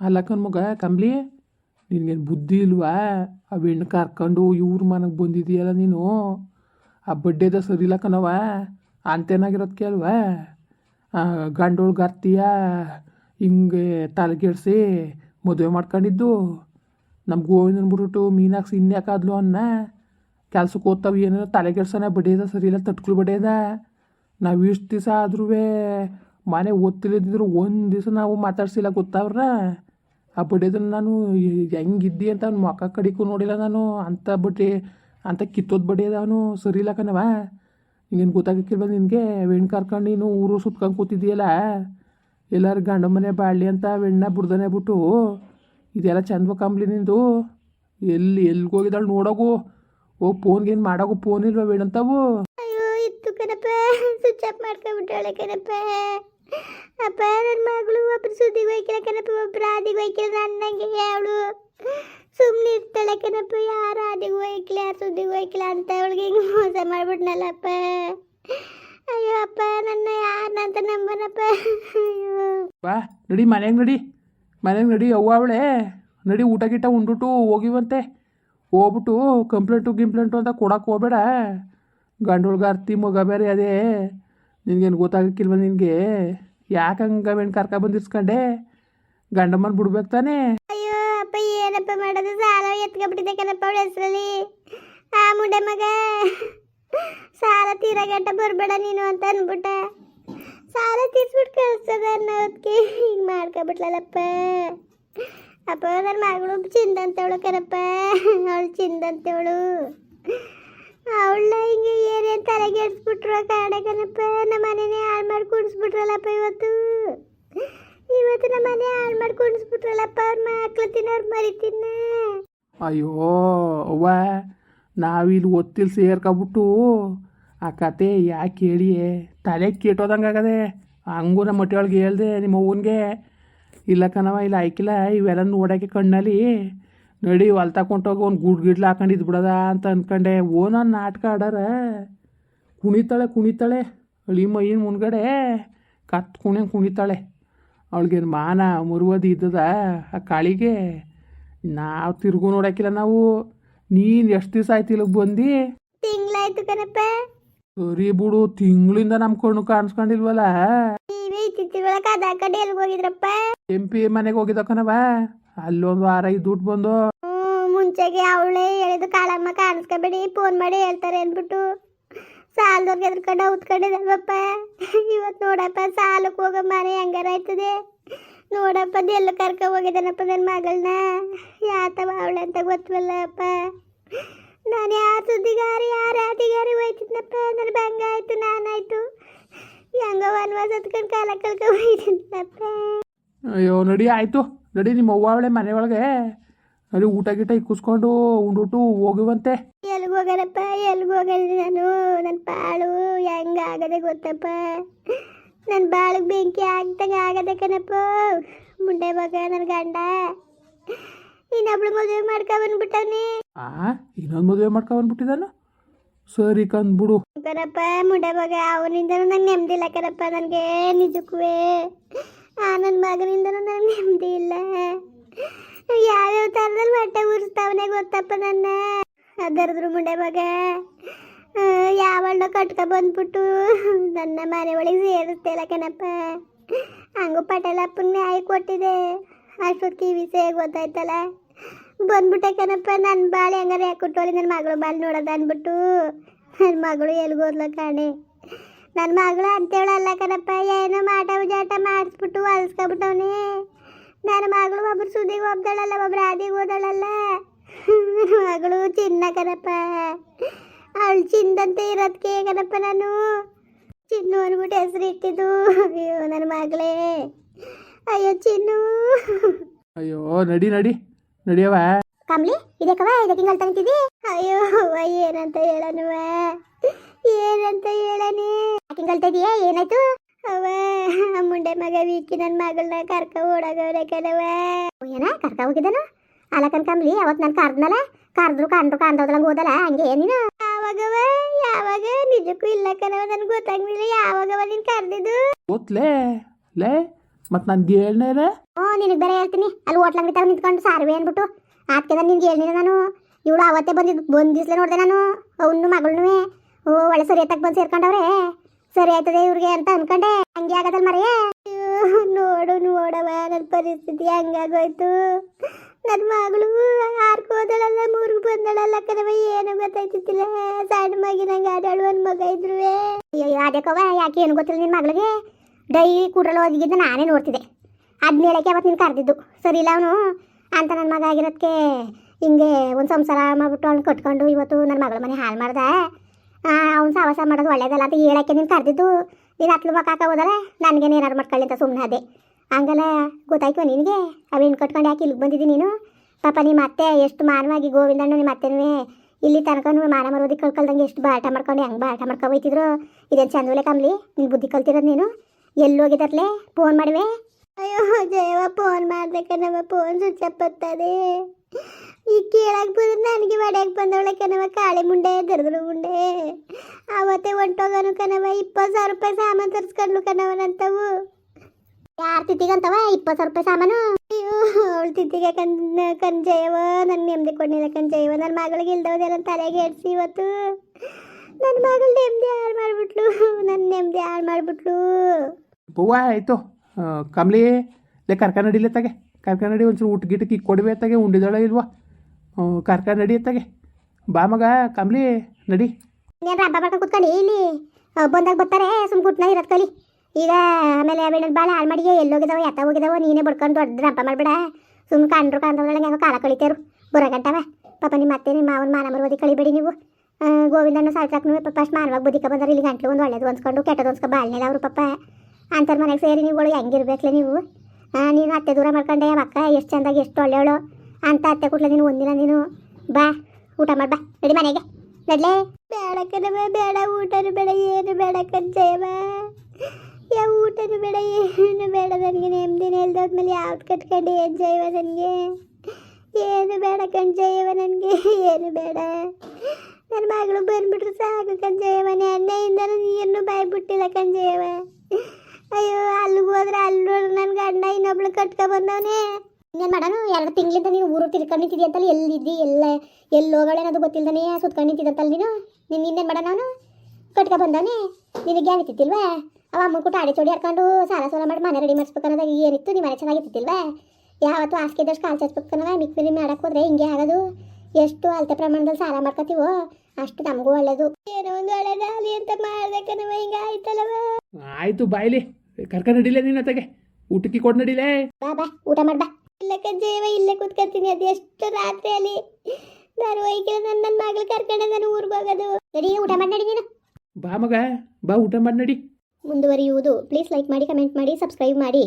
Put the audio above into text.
ಅಲ್ಲಕ್ಕನ್ ಮಗ ಕಂಬ್ಲಿ ನಿನಗೇನು ಬುದ್ಧಿ ಇಲ್ವಾ? ಆ ಹೆಣ್ಣು ಕರ್ಕೊಂಡು ಇವ್ರ ಮನೆಗೆ ಬಂದಿದೀಯಲ್ಲ ನೀನು? ಆ ಬಡ್ಡೆದ ಸರಿಲ್ಲ ಕಣವ ಅಂತೇನಾಗಿರೋದು ಕೇಳುವ? ಗಂಡೋಳು ಗರ್ತೀಯ, ಹಿಂಗೆ ತಲೆಗೆಡ್ಸಿ ಮದುವೆ ಮಾಡ್ಕೊಂಡಿದ್ದು. ನಮ್ಮ ಗೋವಿಂದನ ಬಿಟ್ಬಿಟ್ಟು ಮೀನಾಕ್ಸಿ ಇನ್ಯಾಕಾದ್ಲು ಅನ್ನ? ಕೆಲ್ಸಕ್ಕೆ ಓದ್ತಾವೆ ಏನೇನೋ ತಲೆಗೆಡ್ಸನೆ ಬಡಿಯದ ಇಲ್ಲ, ತಟ್ಕುಳು ಬಡಿಯದ ನಾವು ಇಷ್ಟು ದಿವಸ ಆದ್ರೂ ಮನೆ ಓದ್ತಿಲ್ಲದಿದ್ರು ಒಂದು ದಿವಸ ನಾವು ಮಾತಾಡ್ಸಿಲ್ಲ ಗೊತ್ತಾವ್ರ ಆ ಬಡಿಯೋದನ್ನ ನಾನು ಹೆಂಗಿದ್ದಿ ಅಂತ ಅವ್ನ ಮುಖ ಕಡಿಕು ನೋಡಿಲ್ಲ ನಾನು. ಅಂಥ ಬಡ್ಡಿ ಅಂಥ ಕಿತ್ತೋದು ಬಡಿ ಅವನು ಸರಿ ಇಲ್ಲ ಕಣವ ಗೊತ್ತಾಗಕ್ಕಿಲ್ವ ನಿನಗೆ? ಹೆಣ್ಣು ಕರ್ಕೊಂಡು ನೀನು ಊರು ಸುತ್ಕೊಂಡು ಕೂತಿದ್ದೀಯಲ್ಲ? ಎಲ್ಲಾರು ಗಂಡ ಮನೆ ಬಾಳ್ಲಿ ಅಂತ ವೆಣ್ಣ ಬುಡ್ದನೆ ಬಿಟ್ಟು. ಇದೆಲ್ಲ ಚಂದ ಕಂಬ್ಲಿ ನಿಂದು? ಎಲ್ಲಿ, ಎಲ್ಲಿಗೆ ಹೋಗಿದಾಳ ನೋಡೋಗು. ಓ ಫೋನ್ಗೇನು ಮಾಡೋಗು ಫೋನ್ ಇಲ್ವಾ ಬೇಡಂತಾವು ಅಯ್ಯೋ ಸ್ವಿಚ್ ಆಫ್ ಕಣಪ್ಪ. ಅಪ್ಪ ನನ್ನ ಮಗಳು ಒಬ್ರು ಸುದ್ದಿಗೆ ಹೋಯ್ಕಿಲ್ಲ ಕಣಪ್ಪ, ಒಬ್ರು ಆದಿಗೆ ಹೋಯ್ಕಿಲ್ಲ ನನ್ನಂಗೆ ಅವಳು ಸುಮ್ಮನೆ ಇರ್ತಾಳೆ ಕಣಪ್ಪ, ಯಾರು ಆದಿಗೆ ಹೋಯ್ಕಿಲ್ಲ, ಯಾರು ಸುದ್ದಿಗೆ ಹೋಯ್ಕಿಲ್ಲ ಅಂತ ಅವಳಿಗೆ ಹಿಂಗೆ ಮೋಸ ಮಾಡ್ಬಿಟ್ನಲ್ಲಪ್ಪ. ಅಯ್ಯೋ ಅಪ್ಪ, ನನ್ನ ಯಾರನ್ನಂತ ನಂಬನಪ್ಪ. ಅಯ್ಯೋ. ಬಾ, ನಡಿ ಮನೆಗೆ ನಡಿ. ಮನೆಗೆ ನಡಿ, ಅವ್ವ ಅವಳೆ. ನಡಿ, ಊಟ ಗೀಟ ಉಂಡ್ಬಿಟ್ಟು ಹೋಗಿವಂತೆ. ಹೋಗ್ಬಿಟ್ಟು ಕಂಪ್ಲೇಂಟು ಗಿಂಪ್ಲೇಂಟು ಅಂತ ಕೊಡಕ್ಕೆ ಹೋಗ್ಬೇಡ. ಗಂಡೊಳ್ಗೆ ಅರ್ತಿ ಮಗ ಬೇರೆ ಅದೇ. ನಿನ್ಗೇನು ಗೊತ್ತಾಗಕ್ಕಿಲ್ವ ನಿನಗೆ? ಯಾಕೆ ಹಂಗೆ ಬೆಣ್ಣು ಕರ್ಕ ಬಂದಿರ್ಸ್ಕೊಂಡೆ? ಗಂಡಮ್ಮನ ಬಿಡ್ಬೇಕು ತಾನೇ? ಅಯ್ಯೋ, ಅಪ್ಪ, ಏನಪ್ಪ ಮಾಡೋದು? ಸಾಲ ಎತ್ಕೊಂಡ್ಬಿಟ್ಟಿದೆ ಕಣಪ್ಪ ಅವಳ ಹೆಸರಲ್ಲಿ. ಆ ಮುಂಡೆ ಮಗ. ಸಾಲ ತೀರಗಂಟ ಬರಬೇಡ ನೀನು ಅಂತ ಅಂದ್ಬಿಟ್ಟೆ. ಸಾಲ ತೀರ್ಸ್ಬಿಟ್ಟು ಕಳ್ಸದ ಅನ್ನೋದಕ್ಕೆ ಹಿಂಗೆ ಮಾಡ್ಕೊಬಿಟ್ಲಲ್ಲಪ್ಪ. ಅಪ್ಪ ನನ್ನ ಮಗಳು ಚಿಂದಂತವಳು ಕರಪ್ಪ ಅವಳು ಚಿಂದಂತವಳು ಅವಳ ಹಿಂಗೆ ತಲೆಗೆ ಎಡ್ಸ್ಬಿಟ್ರು ಕಾಡ ಕಣಪ್ಪ ನಮ್ಮ ಮನೆನೇ ಹಾಳು ಮಾಡಿ ಕುಣಿಸ್ಬಿಟ್ರಲ್ಲಪ್ಪ ಇವತ್ತು. ಇವತ್ತು ನಮ್ಮ ಮನೆ ಹಾಳು ಮಾಡಿ ಕುಣಿಸ್ಬಿಟ್ರಲ್ಲಪ್ಪ ಅವ್ರ ಮಕ್ಳು ತಿನ್ನೋರು ಮರಿತಿನ್ನ. ಅಯ್ಯೋ, ಅವ್ವ, ನಾವಿಲ್ಲಿ ಒತ್ತಿಲ್ ಸೇರ್ಕೊಬಿಟ್ಟು ಆ ಕತೆ ಯಾಕೆ ಹೇಳಿಯೇ? ತಲೆ ಕೆಟ್ಟೋದಂಗಾಗದೆ ಹಂಗೂ ನಮ್ಮ ಮೊಟ್ಟೆ ಒಳಗೆ ಹೇಳ್ದೆ ನಿಮ್ಮ ಅವ್ವನಿಗೆ. ಇಲ್ಲ ಕಣವ ಇಲ್ಲ ಆಯ್ಕಿಲ್ಲ, ಇವೆಲ್ಲ ನೋಡೋಕ್ಕೆ ಕಣ್ಣಲ್ಲಿ ನಡಿ ಹೊಲ್ ತಗೊಂಡೋಗಿ ಒಂದು ಗುಡ್ ಗಿಡ್ಲು ಹಾಕೊಂಡಿದ್ದು ಬಿಡದ ಅಂತ ಅಂದ್ಕೊಂಡೆ ಓ ನಾನು ನಾಟಕ ಆಡಾರ. ಕುಣಿತಾಳೆ ಕುಣಿತಾಳೆ. ಅಳಿ ಮೈಯಿನ ಮುನ್ಗಡೆ ಕತ್ ಕುಣೆ ಕುಣಿತಾಳೆ. ಅವಳಿಗೆ ಮಾನ ಮುರುವದಿ ಇದ್ದದ ಆ ಕಾಳಿಗೆ. ನಾವು ತಿರುಗು ನೋಡಾಕಿಲ್ಲ ನಾವು. ನೀನು ಎಷ್ಟು ದಿವಸ ಆಯ್ತು ಇಲ್ಲಿಗೆ ಬಂದು? ತಿಂಗ್ಳಾಯ್ತು ಕಣಪ್ಪ. ಸರಿ ಬಿಡು ತಿಂಗಳಿಂದ ನಮ್ಮ ಕಣ್ಣು ಕಾಣಿಸ್ಕೊಂಡಿಲ್ವಲ್ಲ? ಎಂಪಿ ಕಡೆ ಹೋಗಿದ್ರಪ್ಪ? ಎಂ ಪಿ ಮನೆಗೆ ಹೋಗಿದ್ದ ಕಣವ ಅಲ್ಲೊಂದು ವಾರ ದುಡ್ಡು ಬಂದು. ಮುಂಚೆಗೆ ಅವಳೇ ಹೇಳಿದ ಕಾಳಮ್ಮ ಕಾಣಿಸ್ಕೊಬೇಡಿ ಫೋನ್ ಮಾಡಿ ಹೇಳ್ತಾರೆ ಅಂದ್ಬಿಟ್ಟು ಸಾಲದವ್ರಿಗೆ ಎದ್ರಕೊಂಡು ಔತ್ಕೊಂಡಿದಲ್ವಪ್ಪ ಇವತ್ತು ನೋಡಪ್ಪ ಸಾಲಕ್ಕೆ ಹೋಗೋ ಮನೆ ಹೆಂಗಾರ ಆಯ್ತದೆ? ನೋಡಪ್ಪ ಎಲ್ಲ ಕರ್ಕೊ ಹೋಗಿದ್ದಾನಪ್ಪ ನನ್ನ ಮಗಳನ್ನ ಯಾತವ ಅವಳೆ ಅಂತ ಗೊತ್ತವಲ್ಲಪ್ಪ ನಾನು ಯಾರ ಸುದ್ದಿಗಾರಿ ಯಾರ ಆದಿಗಾರಿ ಹೋಯ್ತಿದ್ನಪ್ಪ? ನನ್ನ ಬಂಗ ಆಯ್ತು ನಾನಾಯ್ತು ಹೆಂಗ ವನವಾಸ ಹತ್ಕೊಂಡು ಕಾಲ ಕಳ್ಕೊ ಹೋಯ್ತಿದ್ನಪ್ಪ. ಅಯ್ಯೋ ನಡಿ ಆಯಿತು. ನಡಿ ನಿಮ್ಮ ಅವ್ವ ಅವಳೆ ಮನೆ ಒಳಗೆ. ಅಲ್ಲಿ ಊಟ ಗೀಟ ಇಕ್ಕಿಸ್ಕೊಂಡು ಉಂಡುಟ್ಟು ಹೋಗುವಂತೆ. ಎಲ್ಲಿ ಹೋಗನಪ್ಪ ಎಲ್ಲಿ ಹೋಗಲ್ಲ ನಾನು? ನನ್ನ ಪಾಳು ಹೆಂಗ ಆಗದೆ ಗೊತ್ತಪ್ಪ. ನನ್ನ ಬಾಳಿಗೆ ಬೆಂಕಿ ಆಗ್ದಂಗೆ ಆಗದೆ ಕಣಪ್ಪ. ಮುಂಡೆ ಮಗ ನನ್ನ ಗಂಡ. ಇನ್ನೊಬ್ಳು ಮದುವೆ ಮಾಡ್ಕೊ ಬಂದ್ಬಿಟ್ಟವನಿ. ಆ ಇನ್ನೊಂದು ಮದುವೆ ಮಾಡ್ಕೊಂಡ್ಬಿಟ್ಟಿದ್ದಾನು ಸರಿ ಕಂದ್ಬಿಡು ಕಣಪ್ಪ ಮುಂಡೆ ಮಗ ಅವನಿಂದ ನಂಗೆ ನೆಮ್ಮದಿಲ್ಲ ಕರಪ್ಪ ಕಣಪ್ಪ ನನಗೆ ನಿಜಕ್ಕೂ ಆ ನನ್ನ ಮಗನಿಂದನೂ ನನಗೆ ನೆಮ್ಮದಿ ಇಲ್ಲ. ಯಾವ್ಯಾವ ಥರದಲ್ಲಿ ಬಟ್ಟೆ ಉರಿಸ್ತಾವನೆ ಗೊತ್ತಪ್ಪ ನನ್ನ? ಅದರದ್ರು ಮುಂಡೆ ಮಗ. ಯಾವಣ್ಣ ಕಟ್ಕ ಬಂದ್ಬಿಟ್ಟು ನನ್ನ ಮನೆ ಒಳಗೆ ಸೇರಿಸ್ತಿಲ್ಲ ಕಣಪ್ಪ. ಹಂಗು ಪಟೇಲಪ್ಪನ ನ್ಯಾಯ ಕೊಟ್ಟಿದೆ. ಅಷ್ಟೊತ್ತು ಕಿವಿ ಸೇ ಗೊತ್ತಾಯ್ತಲ್ಲ. ಬಂದ್ಬಿಟ್ಟೆ ಕಣಪ್ಪ ನನ್ನ ಬಾಳೆ ಹೆಂಗಾರ ಯಾಕೊಟ್ಟೋಲಿ ನನ್ನ ಮಗಳು ಬಾಳೆ ನೋಡೋದು ಅಂದ್ಬಿಟ್ಟು. ನನ್ನ ಮಗಳು ಎಲ್ಗೋದ್ಲ ಕಾಣೆ. ನನ್ನ ಮಗಳು ಅಂತೇಳಲ್ಲ ಕಣಪ್ಪ ಏನೋ ಮಾಟ ಉಜಾಟ ಮಾಡಿಸ್ಬಿಟ್ಟು ಹೊಲ್ಸ್ಕೊಬಿಟ್ಟವನೆ ನನ್ನ ಮಗಳು ಒಬ್ರು ಸುದ್ದಿಗೆ ಹೋಗ್ದಾಳಲ್ಲ ಒಬ್ರು ಆದಿಗೆ ಹೋದಳಲ್ಲ. ನನ್ನ ಮಗಳು ಚಿನ್ನ ಕಣಪ್ಪ. ಅವಳು ಚಿಂದಂತೆ ಇರೋದಕ್ಕೆ ಕಣಪ್ಪ ನಾನು. ಚಿನ್ನು ಅಂದ್ಬಿಟ್ಟು ಹೆಸರು ಇಟ್ಟಿದ್ದು. ಅಯ್ಯೋ ನನ್ನ ಮಗಳೇ. ಅಯ್ಯೋ ಚಿನ್ನು. ಅಯ್ಯೋ ನಡಿ ನಡಿ. ನಡಿಯವ ಕಮ್ಲಿ ಇದಕ್ಕವ ಇದಕ್ಕೆ ಹಿಂಗಲ್ ತಂತಿದಿ ಅಯ್ಯೋ ಏನಂತ ಹೇಳನುವ ಹೇಳನಿ ಇದೀಯ ಏನಾಯ್ತು ಅವ ಮುಂಡೆ ಮಗ ವೀಕಿ ನನ್ನ ಮಗಳನ್ನ ಕರ್ಕ ಓಡಾಗವ್ರೆ ಕೆಲವ ಏನ? ಕರ್ಕ ಹೋಗಿದ್ದಾನು? ಅಲಕನ್ ಕಂಬ್ಲಿ ಅವತ್ ನಾನು ಕರ್ದ್ನಲ್ಲ ಕರ್ದ್ರು ಕಂಡ್ರು ಕಾಣ್ದೋದ್ರಂಗ ಹೋದಲ್ಲ ಹಂಗೆ ನೀನು? ಯಾವಾಗವ ಯಾವಾಗ? ನಿಜಕ್ಕೂ ಇಲ್ಲ ಕಣವ ನನ್ಗೆ ಗೊತ್ತಾಗ್ಲಿಲ್ಲ. ಯಾವಾಗವ ನೀನ್ ಕರ್ದಿದ್ದು? ಗೊತ್ತಲೇ ಲೇ ಮತ್ ನಾನು ಹೇಳ್ನೇರೆ ಓ ನಿನಗೆ ಬೇರೆ ಹೇಳ್ತೀನಿ. ಅಲ್ಲಿ ಹೋಟ್ಲಂಗ್ ತಗೊಂಡು ನಿಂತ್ಕೊಂಡು ಸಾರ್ವೆ ಅನ್ಬಿಟ್ಟು. ಆತ್ಕೆ ನಾನು ನಿನ್ಗೆ ಹೇಳಿಲ್ಲ ನಾನು? ಇವಳು ಅವತ್ತೇ ಬಂದಿದ್ದು ಬಂದಿಸ್ಲೆ ನೋಡಿದೆ ನಾನು ಅವನು ಮಗಳನ್ನೂ ಓ ಒಳ್ಳೆ ಸರಿ ಎತ್ತಕ್ಕೆ ಬಂದು ಸೇರ್ಕೊಂಡವ್ರೆ. ಸರಿ ಆಯ್ತದೆ ಇವ್ರಿಗೆ ಅಂತ ಅನ್ಕೊಂಡೆ. ಹಂಗೆ ಆಗದಲ್ ಮರೆಯ ನೋಡು ನೋಡವ ನನ್ನ ಪರಿಸ್ಥಿತಿ ಹಂಗಾಗೋಯ್ತು. ನನ್ನ ಮಗಳು ಹಾರ್ಕೋದಳಲ್ಲ ಮೂರ್ಗ್ ಬಂದಳಲ್ಲ ಕದವ ಏನು ಗೊತ್ತಾಯ್ತಿಲ್ಲ ಸಣ್ಣ ಮಗಿನಂಗೆ ಆಡಾಳು ಒಂದು ಮಗ ಇದ್ರು ಅಯ್ಯೋ ಅದಕ್ಕವ ಯಾಕೆ ಏನು ಗೊತ್ತಿಲ್ಲ ನಿನ್ನ ಮಗಳಿಗೆ? ಡೈಲಿ ಕೂಡ್ರಲ್ಲಿ ಹೋಗಿದ್ದ ನಾನೇ ನೋಡ್ತಿದ್ದೆ. ಅದ್ನ ಹೇಳಕ್ಕೆ ಅವತ್ತು ನೀನು ಕರೆದಿದ್ದು. ಸರಿ ಇಲ್ಲ ಅವನು? ಅಂತ ನನ್ನ ಮಗ ಆಗಿರೋದಕ್ಕೆ ಹಿಂಗೆ ಒಂದು ಸಂಸಾರ ಮಾಡ್ಬಿಟ್ಟು ಅವ್ನು ಕಟ್ಕೊಂಡು ಇವತ್ತು ನನ್ನ ಮಗಳ ಮನೆ ಹಾಳು ಮಾಡ್ದೆ. ಅವ್ನು ಸಾವಸ ಮಾಡೋದು ಒಳ್ಳೇದಲ್ಲ ಅಂತ ಹೇಳಕ್ಕೆ ನೀನು ಕರೆದಿದ್ದು. ನೀನು ಹತ್ಲು ಮಕ್ಕ ಹೋದಲ್ಲ ನನಗೇನು ಏನಾರು ಮಾಡ್ಕೊಳ್ಳಿ ಅಂತ ಸುಮ್ಮನೆ ಅದೇ. ಹಂಗಲ್ಲ, ಗೊತ್ತಾಯ್ತು ನಿನಗೆ? ಅವೇನು ಕಟ್ಕೊಂಡು ಯಾಕೆ ಇಲ್ಲಿಗೆ ಬಂದಿದ್ದೀನಿ ನೀನು? ಪಾಪ ನಿಮ್ಮ ಅತ್ತೆ ಎಷ್ಟು ಮಾನವಾಗಿ ಗೋವಿಂದಣ್ಣ ನಿಮ್ಮ ಅತ್ತೆನೂ ಇಲ್ಲಿ ತನಕ ಮಾನ ಮರೋದಿ ಕಳ್ಕೊಳ್ದಂಗೆ ಎಷ್ಟು ಬಾಟ ಮಾಡ್ಕೊಂಡು ಹೆಂಗೆ ಬಾಟ ಮಾಡ್ಕೊ ಹೋಯ್ತಿದ್ರು? ಇದೇನು ಚಂದವಲೆ ಕಮ್ಲಿ ನೀನು ಬುದ್ಧಿ ಕಲ್ತಿರೋದು ನೀನು? ಎಲ್ಲಿ ಹೋಗಿದ್ದತ್ಲೆ ಫೋನ್ ಮಾಡುವೆ? ಅಯ್ಯೋ ಜಯವ ಫೋನ್ ಮಾಡ್ಬೇಕನ್ನವ ಫೋನ್ ಸ್ವಿಚ್ ಈಗ ಕೇಳಕ್ ಬಂದ್ರೆ ನನಗೆ ಹೊಡ್ಯಾಕ್ ಬಂದವಳೆ ಕಣವ ಕಾಳಿ ಮುಂಡೆ, ದರ್ದ್ರ ಮುಂಡೆ. ಅವತ್ತೇ ಹೊಂಟೋಗನು ಕಣವ ಇಪ್ಪತ್ತು ಸಾವಿರ ರೂಪಾಯಿ ಸಾಮಾನು ತರಿಸ್ಕೊಂಡ್ಲು ಕನವ ನಂತವು. ಯಾರ ತಿತ್ತಿಗಂತವ ಇಪ್ಪತ್ತು ಸಾವಿರ ರೂಪಾಯಿ ಸಾಮಾನು? ಅಯ್ಯೋ, ಅವಳ ತಿತ್ತಿಗೆ ಕಣ್ ಕಣ್ಜಯವ ನನ್ನ ನೆಮ್ಮದಿ ಕೊಡ್ಲಿಲ್ಲ ಕಣ್ಜಯವ ನನ್ನ ಮಗಳಿಗೆ ಇಲ್ದವದೆಲ್ಲ ತಲೆಗೆ ಎಡ್ಸಿ ಇವತ್ತು. ನನ್ನ ಮಗಳು ನೆಮ್ಮದಿ ಹಾಳು ಮಾಡಿಬಿಟ್ಲು ನನ್ನ ನೆಮ್ಮದಿ ಹಾಳು ಮಾಡಿಬಿಟ್ಲು. ಬವ್ವ ಆಯಿತು. ಕಮಲಿ, ಲೇ ಕರ್ಕ ತಗೆ. ಕರ್ಕ ನಡಿ ಒಂಚೂರು ಊಟ ಗೀಟಕ್ಕೆ ಕಿ ಕೊಡ್ವೆ ತಗೆ ಉಂಡಿದಳ ಇಲ್ವಾ? ಕರ್ಕ ನಡಿ ತಗೆ ಬಾ ಮಗ, ಕಮ್ಲಿ, ನಡಿ. ಹಬ್ಬ ಮಾಡ್ಕೊಂಡು ಕುತ್ಕೊಂಡು, ಇಲ್ಲಿ ಬಂದಾಗ ಬರ್ತಾರೆ ಸುಮ್ ಕುಟ್ನ ಇರೋದ್ ಕಲಿ. ಈಗ ಆಮೇಲೆ ಬೆಣ್ಣದ ಬಾಳೆ ಹಾಳು ಮಾಡಿ ಎಲ್ಲೋಗಿದಾವ ಎತ್ತ ಹೋಗಿದಾವ, ನೀನೇ ಬಡ್ಕೊಂಡು ದೊಡ್ಡ ಹಬ್ಬ ಮಾಡ್ಬೇಡ. ಸುಮ್ ಕಂಡ್ರು ಕಂಡ್ರೊಳಗೆ ಹೆಂಗೋ ಕಾಲ ಕಳಿತೇರು ಬರೋಗಂಟವ ಪಾಪ ನಿಮ್ಮ ಅತ್ತೆ, ನಿಮ್ಮ ಮಾವನ ಮಾನ ಮರುವದಿ ಕಳಿಬೇಡಿ ನೀವು. ಗೋವಿಂದನ ಸಾಯ್ತಾಕ್ನು ಪಾಪ ಮಾನವಾಗಿ ಬುದ್ಧಿಕ ಬಂದ್ರೆ. ಇಲ್ಲಿ ಗಂಟ್ಲು ಒಂದು ಒಳ್ಳೇದು ಹೊಂದ್ಕೊಂಡು ಕೆಟ್ಟದ್ದು ಹೊಂದ್ಸ್ಕೊ ಬಾಳ್ನೇದ ಅವರು ಪಾಪ. ಅಂತರ ಮನೆಗೆ ಸೇರಿ ನೀವುಗಳು, ಹೆಂಗಿರ್ಬೇಕ್ಲೆ ನೀವು? ನೀನು ಅತ್ತೆ ದೂರ ಮಾಡ್ಕೊಂಡೆ ಅಕ್ಕ ಎಷ್ಟು ಚಂದಾಗಿ, ಎಷ್ಟು ಒಳ್ಳೆಯವಳು ಅಂತ ಅತ್ತೆ ಕುಟ್ಲೆ ನೀನು ಒಂದಿನ ನೀನು ಬಾ, ಊಟ ಮಾಡಿ, ಬಾ ನಡಿ ಮನೆಗೆ. ನಡ್ಲೆ. ಬೇಡ ಕಣವ ಬೇಡ ಊಟನು ಬೇಡ ಏನು ಬೇಡ ಕಜ್ಜಯವ ಯಾವ ಊಟನು ಬೇಡ ಏನು ಬೇಡ ನನಗೆ. ನೆಮ್ಮದಿನ ಇಲ್ದೋದ್ಮೇಲೆ ಯಾವ್ದು ಕಟ್ಕೊಂಡು ಏನು ಜೈವ ನನಗೆ. ಏನು ಬೇಡ ಕಂಜಯವ ನನಗೆ, ಏನು ಬೇಡ. ನನ್ನ ಮಗಳು ಬಂದ್ಬಿಟ್ರು ಸಾಕು ಕಂಜಯವ ನೆನ್ನೆಯಿಂದ ನೀರನ್ನು ಬಾಯಿ ಬಿಟ್ಟಿಲ್ಲ ಕಂಜಯವ ಅಯ್ಯೋ, ಅಲ್ಲಿಗೆ ಹೋದ್ರೆ ಅಲ್ಲಿ ನನ್ನ ಗಂಡ ಇನ್ನೊಬ್ಳು ಕಟ್ಕೊ ಇನ್ನೇನು ಮಾಡೋಣ? ಎರಡು ತಿಂಗಳಿಂದ ನೀನು ಊರು ತಿರ್ಕೊಂಡು ನಿಂತಿದ್ದಿ ಅಂತಲ್ಲಿ? ಎಲ್ಲಿದ್ದಿ? ಎಲ್ಲ ಎಲ್ಲಿ ಹೋಗಳೆ ಅನ್ನೋದು ಗೊತ್ತಿಲ್ಲದೇ ಸುತ್ಕೊಂಡು ನಿಂತಿದ್ದಂತಲ್ಲ ನೀನು? ನೀನು ಇನ್ನೇನು ಮಾಡೋಣ ಅವನು? ಕಟ್ಕೊ ಬಂದಾನೆ ನಿನಗೆ ಏನಿತ್ತಿಲ್ವಾ ಅವ ಅಮ್ಮ ಕೂಟ ಅಡೆ ಚೋಡಿ ಹಾಕೊಂಡು ಸಾಲ ಸಾಲ ಮಾಡಿ ಮನೆ ರೆಡಿ ಮಾಡಿಸ್ಬೇಕು ಅನ್ನೋದಾಗ ಏನಿತ್ತು? ನಿಮ್ಮ ಮನೆ ಚೆನ್ನಾಗಿತ್ತಿಲ್ವಾ ಯಾವತ್ತು ಹಾಸಿಗೆ ಇದ್ದಷ್ಟು ಕಾಲು ಚಾಚ್ಬೇಕನ್ನವ? ಮಿಕ್ ಮಿರಿ ಮಾಡಕ್ಕೆ ಹೋದ್ರೆ ಹಿಂಗೆ ಆಗೋದು. ಎಷ್ಟು ಅಳತೆ ಪ್ರಮಾಣದಲ್ಲಿ ಸಾಲ ಮಾಡ್ಕೋತೀವೋ ಅಷ್ಟು ನಮಗೂ ಒಳ್ಳೇದು. ಏನೋ ಒಂದು ಒಳ್ಳೇದಾಗಲಿ ಅಂತ ಮಾಡ್ಬೇಕನ್ನವ? ಹಿಂಗೆ ಆಯ್ತಲ್ಲವ? ಆಯಿತು ಬಾಯ್ಲಿ. ಕರ್ಕ ನಡಿಲೇ ನೀನು ತಗೆ ಊಟಕ್ಕೆ ಕೊಡ್ ನಡಿಲೇ. ಬಾ ಬಾ ಊಟ ಮಾಡ್ ಬಾ ಇಲ್ಲ ಕಜ್ಜೇವ ಇಲ್ಲೇ ಕೂತ್ಕೊತೀನಿ. ಅದು ಎಷ್ಟು ರಾತ್ರಿಯಲ್ಲಿ ಹೋಯ್ಕಿಲ್ಲ. ನನ್ನ ನನ್ನ ಮಗಳು ಕರ್ಕೊಂಡೆ ನಾನು ಊರಿಗೆ ಹೋಗೋದು. ನಡಿ ಊಟ ಮಾಡಿ ನಡಿ ನೀನು. ಬಾ ಮಗ ಬಾ ಊಟ ಮಾಡಿ ನಡಿ. ಮುಂದುವರಿಯುವುದು. ಪ್ಲೀಸ್ ಲೈಕ್ ಮಾಡಿ ಕಮೆಂಟ್ ಮಾಡಿ ಸಬ್ಸ್ಕ್ರೈಬ್ ಮಾಡಿ.